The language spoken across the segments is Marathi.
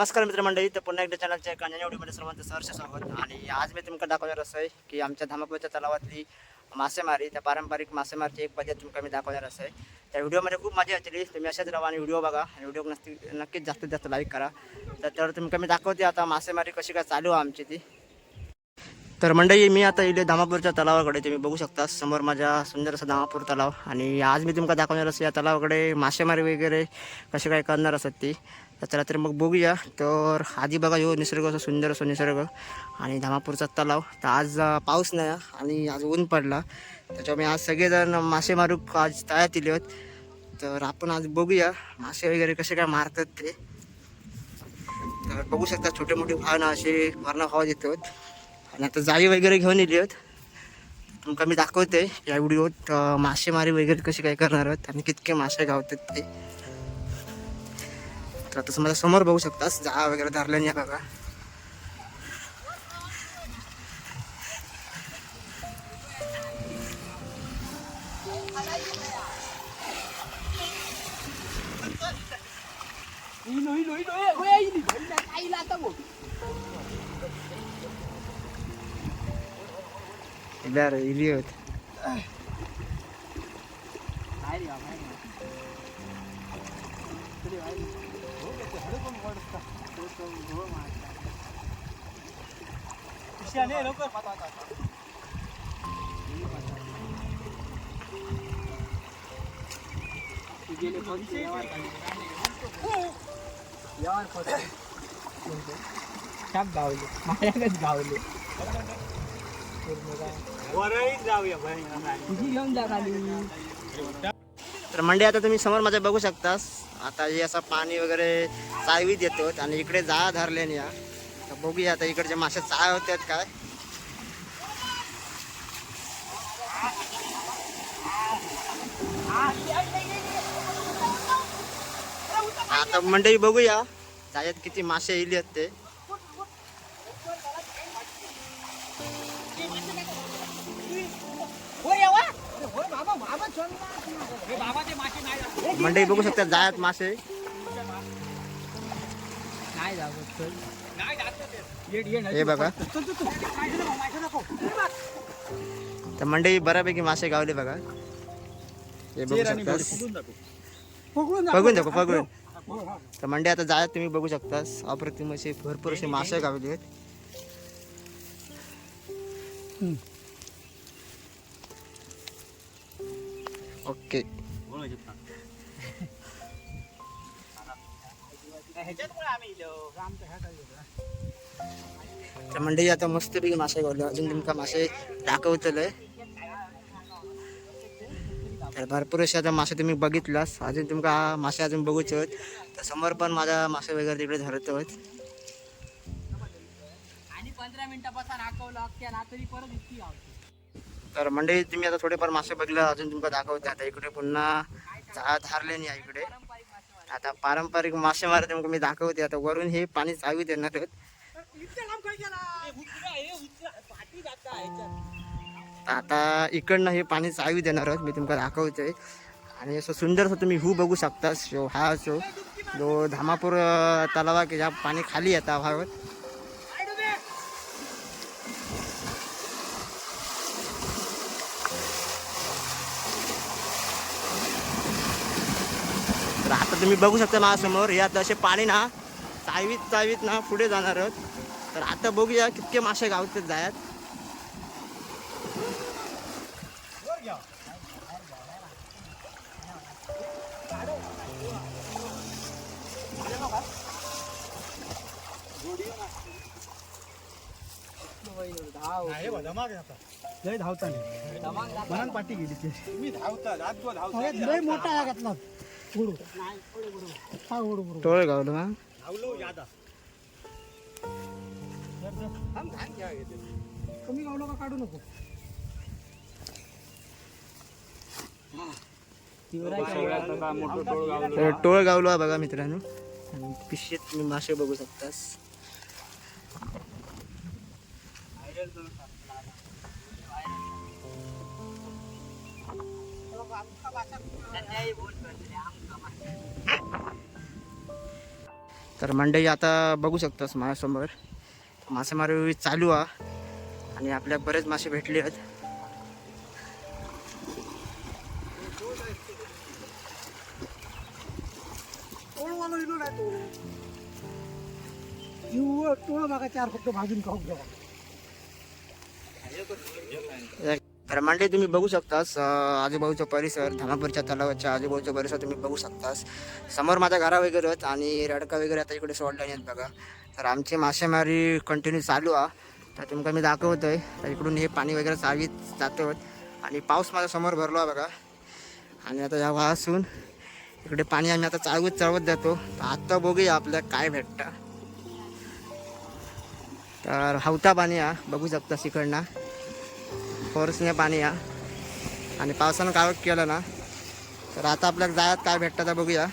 नमस्कार मित्रमंडळी तर पुन्हा एकदा चॅनलच्या एका व्हिडिओमध्ये सर्वांचं सहर्ष स्वागत. आणि आज मी तुमका दाखवणार असं आहे की आमच्या धामापूरच्या तलावातली मासेमारी त्या पारंपरिक मासेमारीची एक पद्धत तुमका मी दाखवणार असं आहे. त्या व्हिडिओमध्ये खूप मजा येतली तुम्ही असेच राहा आणि व्हिडिओ बघा. आणि व्हिडिओ नक्की नक्कीच जास्तीत जास्त लाईक करा. तर तर तुमका मी दाखवते आता मासेमारी कशी काय चालू आहे आमची ती. तर मंडळी मी आता इथे धामापूरच्या तलावाकडे तुम्ही बघू शकता. समोर माझ्या सुंदर असा धामापूर तलाव. आणि आज मी तुमका दाखवणार असं या तलावाकडे मासेमारी वगैरे कसे काय करणार असत ती. तर चला तर मग बघूया. तर आधी बघा यो निसर्ग असं सुंदर असं निसर्ग. आणि धामापूरचा तलाव. तर आज पाऊस नाही आणि आज ऊन पडला. त्याच्यामुळे आज सगळेजण मासेमारू आज तयार दिले आहेत तर आपण आज बघूया मासे वगैरे कसे काय मारतात ते. तर बघू शकता छोटे मोठे वाहनं असे वर्ण हवा देतात आणि आता जाळी वगैरे घेऊन येली आहेत तुमका मी दाखवते या व्हिडिओत मासेमारी वगैरे कशी काय करणार आहेत आणि कितके मासे गावतात ते. तर आता समजा समोर बघू शकतास जाळा वगैरे धरल्याने या बघा इल्यार इली होत गावले माझ्याकडेच गावले तुझी गावले तर मंडे आता तुम्ही समोर माझ्या बघू शकतास. आता हे असं पाणी वगैरे चावी देतो आणि इकडे जाळा धरल्याने या. तर बघूया आता इकडचे मासे चाळ होतात काय. आता मंडळी बघूया जायत किती मासे इली आहेत ते. मंडळी बघू शकतात जाळ्यात मासे. हे बघा. तर मंडळी बऱ्यापैकी मासे गावले बघा. हे बघू शकतास. बघून दाखव. बघून तर मंडळी आता जायत तुम्ही बघू शकतास. अप्रतिम असे भरपूर असे मासे गावले आहेत. ओके. तर मंडळी आता मस्तपैकी मासे गावले अजून तुमका मासे दाखवतलंय. तर भरपूर असे आता मासे तुम्ही बघितलास. अजून तुमका मासे अजून बघूचे आहेत. तर समोर पण माझा मासे वगैरे तिकडे धरत आहेत. आणि पंधरा मिनिटापासून नाकवलं अख्ख्या ना तरी परत इतकी गावते तर मंडळी तुम्ही आता थोडेफार मासे बघितलं अजून तुमका दाखवते. आता इकडे पुन्हा जाळा हारले नाही इकडे. आता पारंपरिक मासेमारी तुमका मी दाखवते. आता वरून हे पाणी चावी देणार आता इकडनं हे पाणी चावी देणार आहोत. मी तुमका दाखवते. आणि असं सुंदर असं तुम्ही हू बघू शकता. शो हा शो. जो धामापूर तलावा की ज्या पाणी खाली येता व्हावं तर आता तुम्ही बघू शकता माझ्यासमोर. यात असे पाणी ना चावीत चावीत ना पुढे जाणार आहोत. तर आता बघूया कितके मासे गावतात जायात. लय धावता नाही पाठी गेली ते. मोठा आहे घातला टोळे गावलं ना कमी गावलो का काढू नको तर टोळ गावलो बघा मित्रांनो आणि पिशवीत तुम्ही मासे बघू शकतास Thank you. तर मंडई आता बघू शकतोस माझ्यासमोर. मासेमारी चालू आहे आणि आपल्या बरेच मासे भेटले आहेत. टोळ मागा चार फक्त भाजून खाऊ घ्या तर मंडई तुम्ही बघू शकतास आजूबाजूचा परिसर धामापूरच्या तलावाच्या आजूबाजूचा परिसर तुम्ही बघू शकतास. समोर माझ्या घरा वगैरे आणि रडका वगैरे आता इकडे सोडले आहेत बघा. तर आमची मासेमारी कंटिन्यू चालू आहे. तर तुमका मी दाखवतोय. तर इकडून हे पाणी वगैरे चावीत जातो आणि पाऊस माझ्यासमोर भरलो आहे बघा. आणि आता या वासून इकडे पाणी आम्ही आता चाळवत चाळवत जातो. तर आता बघूया आपल्या काय भेटतं. तर हवता पाणी हा बघू शकता इकडनं. फोर्सने पाणी या. आणि पावसानं काय केलं ना तर आता आपल्याला जायात काय भेटतं तर बघूया.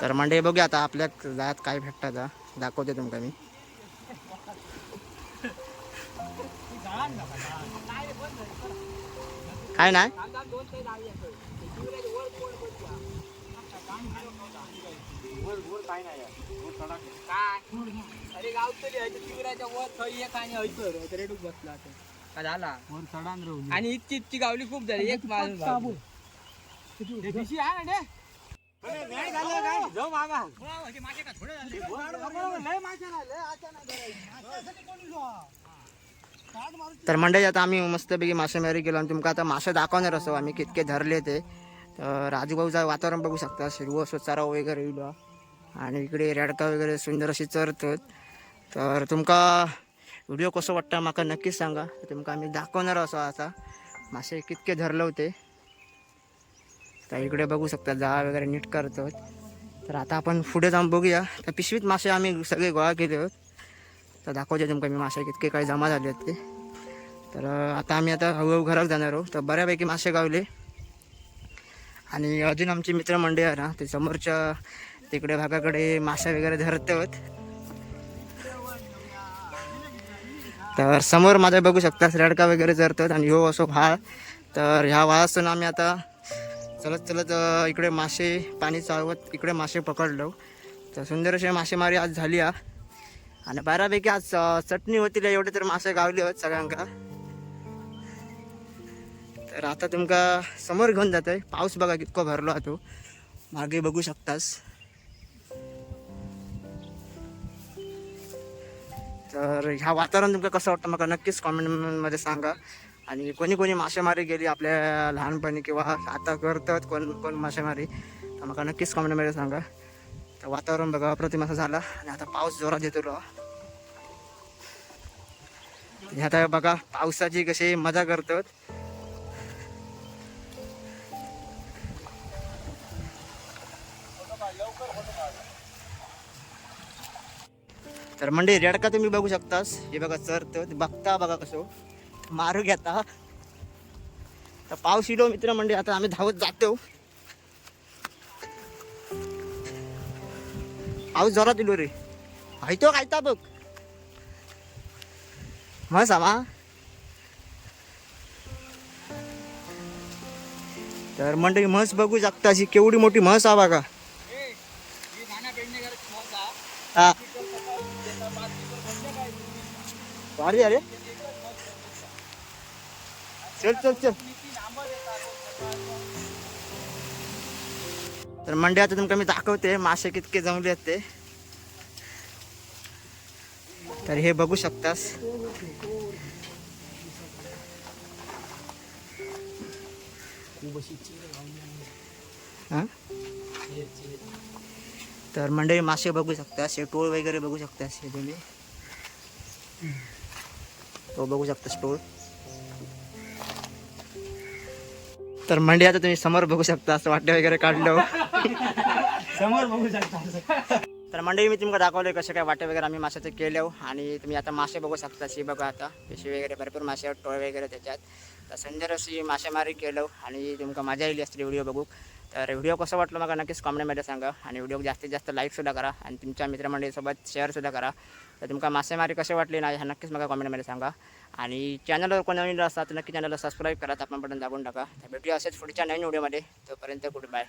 तर मंडे बघूया आता आपल्या जायात काय भेटतं दाखवते तुमका मी. हयसर तर रेडूक बसला. का झाला आणि इतकी इतकी गावली खूप झाली एक माणूस साबू तर मंडळी आता आम्ही मस्तपैकी मासेमारी केलो आणि तुमका आता मासे दाखवणार असो आम्ही कितके धरले ते. तर आजूबाजूचं वातावरण बघू शकता हिरवं असो चराव वगैरे येलो आणि इकडे रेडका वगैरे सुंदर अशी चरतात. तर तुमका व्हिडिओ कसं वाटतं माका नक्कीच सांगा. तुमका आम्ही दाखवणार असो आता. मासे कितके धरले होते. तर इकडे बघू शकता जाळ वगैरे नीट करतात. तर आता आपण पुढे जाऊन बघूया. तर पिशवीत मासे आम्ही सगळे गोळा केले होते. तर दाखवते तुमका मी मासे कितके काय जमा झाले आहेत ते. तर आता आम्ही आता हळूहळू घरात जाणार आहोत. तर बऱ्यापैकी मासे गावले. आणि अजून आमची मित्रमंडळी आहे ना ते समोरच्या तिकडे भागाकडे मासे वगैरे धरतात तर समोर माझ्या बघू शकता रेडका वगैरे धरतात आणि ह्यो असो भाळ तर ह्या भाळासून आम्ही आता चलत चलत इकडे मासे पाणी चालवत इकडे मासे पकडलो. तर सुंदर अशी मासेमारी आज झाली आ आणि बऱ्यापैकी आज चटणी होती लय एवढे तर मासे गावले होत सगळ्यांका. तर आता तुमका समोर घेऊन जातोय. पाऊस बघा कितको भरलो हा तो. मागे बघू शकतास. तर ह्या वातावरण तुमका कसं वाटतं मला नक्कीच कॉमेंटमध्ये सांगा. आणि कोणी कोणी मासेमारी गेली आपल्या लहानपणी किंवा आता करतात कोण कोण मासेमारी तर मला नक्कीच कॉमेंटमध्ये सांगा. तर वातावरण बघा अप्रतिम असं झालं. आणि आता पाऊस जोरात येतो हे आता बघा पावसाची कशी मजा करतात. तर म्हणजे रेडका तुम्ही बघू शकतास. हे बघा चरत बघता बघा कसं. मारू घेता तर पाऊस इलो मित्र म्हणजे आता आम्ही धावत जातो. पाऊस जोरात इलो रे. हायतो कायता बघ. म्हस आमा तर म्हणजे म्हस बघू शकता अशी केवढी मोठी म्हस हा बघा. हा. भारी अरे चल चल चल. तर मंडळी आता तुमका मी दाखवते मासे कितके जमले आहेत ते. तर हे बघू शकतास. तर मंडळी मासे बघू शकता हे टोळ वगैरे बघू शकता हे तुम्ही. तो बघू शकता स्टोळ तर मंडळी आता तुम्ही समोर बघू शकता असं वाटे वगैरे काढलं. समोर बघू शकता तर मंडळी मी तुमका दाखवले कसे काय वाटे वगैरे आम्ही माशाचे केले आणि तुम्ही आता मासे बघू शकता शी बघा आता. पिशवी वगैरे भरपूर मासे आहेत, टोळ वगैरे त्याच्यात. तर सुंदर अशी मासेमारी केलो आणि तुमका मजा येईल असली व्हिडिओ बघू तर व्हिडिओ कसं वाटलं मला नक्कीच कॉमेंटमध्ये सांगा. आणि व्हिडिओ जास्तीत जास्त लाईकसुद्धा करा. आणि तुमच्या मित्रमंडळीसोबत शेअरसुद्धा करा. तर तुमका मासेमारी कशी वाटली नाही हा नक्कीच मला कॉमेंटमध्ये सांगा. आणि चॅनलवर कोण नवीन असतात नक्की चॅनलला सबस्क्राईब करा. आपण बटन दाबून टाका. तर भेटूया असेच पुढच्या नवीन व्हिडिओमध्ये तोपर्यंत गुड बाय